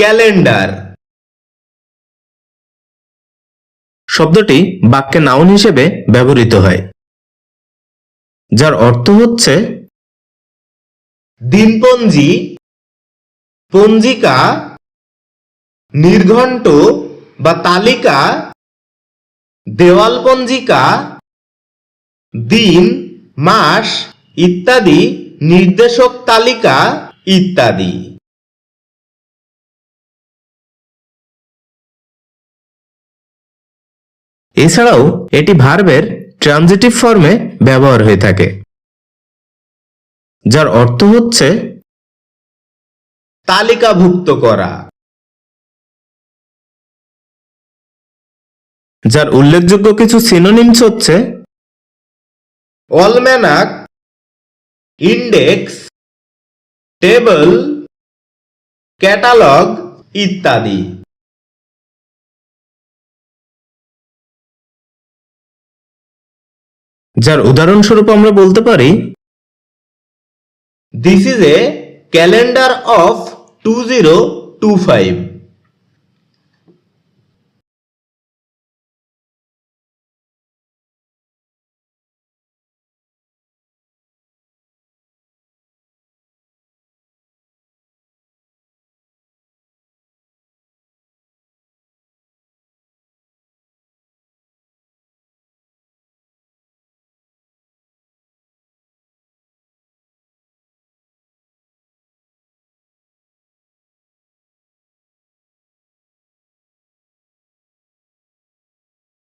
Calendar. শব্দটি বাক্যে noun হিসেবে ব্যবহৃত হয়, যার অর্থ হচ্ছে দিনপঞ্জি, পঞ্জিকা, নির্ঘণ্ট বা তালিকা, দেওয়াল পঞ্জিকা, দিন, মাস, ইত্যাদি, নির্দেশক তালিকা, ইত্যাদি। এছাড়াও, এটি ভার্বের ট্রানজিটিভ ফর্মে ব্যবহার হয়ে থাকে, যার অর্থ হচ্ছে তালিকাভুক্ত করা, যার উল্লেখযোগ্য কিছু সিনোনিমস হচ্ছে অলম্যানাক ইন্ডেক্স টেবল ক্যাটালগ ইত্যাদি। যার উদাহরণস্বরূপ আমরা বলতে পারি this is a calendar of two zero two five